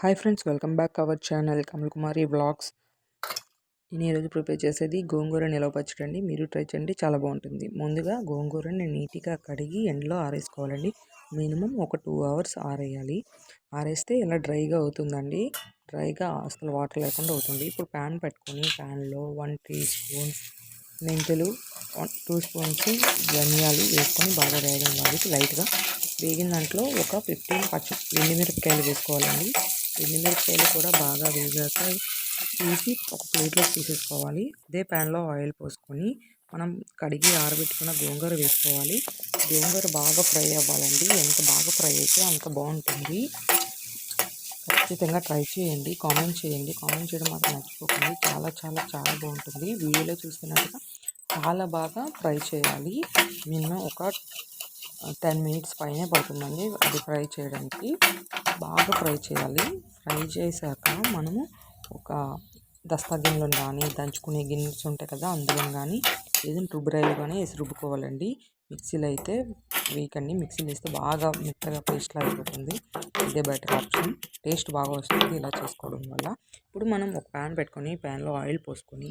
Hi friends welcome back our channel Kamal Kumari blogs నేను ఈరోజు prepare చేసేది గోంగూర నిలవ పచ్చడి అండి. మీరు ట్రై చేయండి చాలా బాగుంటుంది. ముందుగా గోంగూరని నీట్గా కడిగి ఎండలో ఆరేసుకోవాలండి. మినిమం ఒక టూ అవర్స్ ఆరేయాలి. ఆరేస్తే ఇలా డ్రైగా అవుతుందండి. డ్రైగా అసలు వాటర్ లేకుండా అవుతుంది. ఇప్పుడు ప్యాన్ పెట్టుకొని ప్యాన్లో వన్ టీ స్పూన్ మెంతులు టూ స్పూన్స్ ధనియాలు వేసుకొని బాగా వేయడం వాళ్ళకి లైట్గా వేగిన దాంట్లో ఒక ఫిఫ్టీన్ పచ్చి ఎండుమిరపకాయలు వేసుకోవాలండి. ఎండుమిరపకాయలు కూడా బాగా వేగాక తీసి ఒక ప్లేట్లో తీసేసుకోవాలి. అదే ప్యాన్లో ఆయిల్ పోసుకొని మనం కడిగి ఆరబెట్టుకున్న గోంగూర వేసుకోవాలి. గోంగూర బాగా ఫ్రై అవ్వాలండి. ఎంత బాగా ఫ్రై అయితే అంత బాగుంటుంది. ఖచ్చితంగా ట్రై చేయండి. కామెంట్ చేయండి. కామెంట్ చేయడం మాత్రం మర్చిపోకండి. చాలా చాలా చాలా బాగుంటుంది. వీడియోలో చూస్తున్నట్టుగా చాలా బాగా ఫ్రై చేయాలి. నిన్న ఒక టెన్ మినిట్స్ పైనే పడుతుందండి అది ఫ్రై చేయడానికి. బాగా ఫ్రై చేయాలి. ఫ్రై చేశాక మనము ఒక దస్తా గిన్నెలో కానీ దంచుకునే గిన్నెస్ ఉంటాయి కదా అందులో కానీ ఏదైనా రుబ్బురాయిలు కానీ వేసి రుబ్బుకోవాలండి. మిక్సీలో అయితే వేయకండి మిక్సీలో వేస్తే బాగా మెత్తగా పేస్ట్లా అయిపోతుంది. ఇదే బెటర్ ఆప్షన్. టేస్ట్ బాగా వస్తుంది ఇలా చేసుకోవడం వల్ల. ఇప్పుడు మనం ఒక ప్యాన్ పెట్టుకొని ప్యాన్లో ఆయిల్ పోసుకొని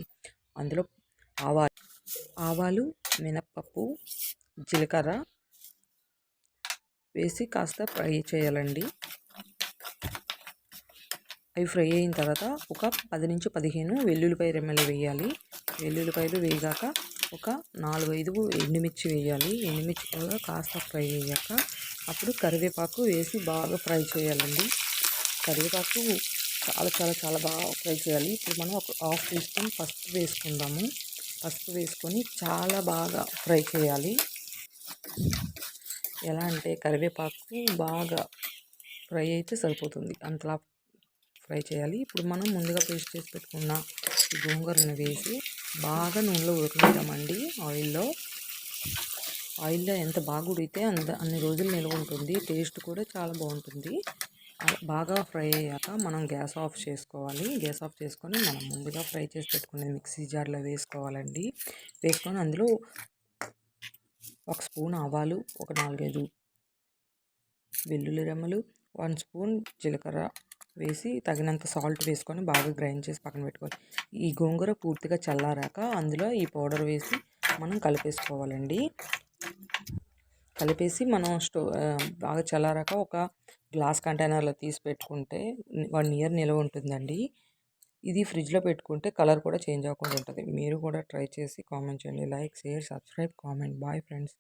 అందులో ఆవాలు ఆవాలు మినప్పప్పు జీలకర్ర వేసి కాస్త ఫ్రై చేయాలండి. అవి ఫ్రై అయిన తర్వాత ఒక పది నుంచి పదిహేను వెల్లుల్లిపాయ రెమ్మలు వేయాలి. వెల్లుల్లిపాయలు వేగాక ఒక నాలుగు ఐదు ఎండుమిర్చి వేయాలి. ఎండుమిర్చి కూడా కాస్త ఫ్రై అయ్యాక అప్పుడు కరివేపాకు వేసి బాగా ఫ్రై చేయాలండి. కరివేపాకు చాలా చాలా చాలా బాగా ఫ్రై చేయాలి. ఇప్పుడు మనం ఒక హాఫ్ టీ స్పూన్ పసుపు వేసుకుందాము. పసుపు వేసుకొని చాలా బాగా ఫ్రై చేయాలి. ఎలా అంటే కరివేపాకు బాగా ఫ్రై అయితే సరిపోతుంది. అంతలా ఫ్రై చేయాలి. ఇప్పుడు మనం ముందుగా పేస్ట్ చేసి పెట్టుకున్న గోంగూరను వేసి బాగా నూనెలో ఉడకనిద్దామండి ఆయిల్లో. ఆయిల్లో ఎంత బాగా ఉడికితే అంత అన్ని రోజులు నిల్వ ఉంటుంది. టేస్ట్ కూడా చాలా బాగుంటుంది. బాగా ఫ్రై అయ్యాక మనం గ్యాస్ ఆఫ్ చేసుకోవాలి. గ్యాస్ ఆఫ్ చేసుకొని మనం ముందుగా ఫ్రై చేసి పెట్టుకునే మిక్సీ జార్లో వేసుకోవాలండి. వేసుకొని అందులో ఒక స్పూన్ ఆవాలు ఒక నాలుగైదు వెల్లుల్లి రెమ్మలు వన్ స్పూన్ జీలకర్ర వేసి తగినంత సాల్ట్ వేసుకొని బాగా గ్రైండ్ చేసి పక్కన పెట్టుకోవాలి. ఈ గోంగూర పూర్తిగా చల్లారాక అందులో ఈ పౌడర్ వేసి మనం కలిపేసుకోవాలండి. కలిపేసి మనం స్టో బాగా చల్లారాక ఒక గ్లాస్ కంటైనర్లో తీసి పెట్టుకుంటే వన్ ఇయర్ నిల్వ ఉంటుందండి. ఇది ఫ్రిడ్జ్లో పెట్టుకుంటే కలర్ కూడా చేంజ్ అవ్వకుండా ఉంటుంది. మీరు కూడా ట్రై చేసి కామెంట్ చేయండి. Like share subscribe comment. Bye friends.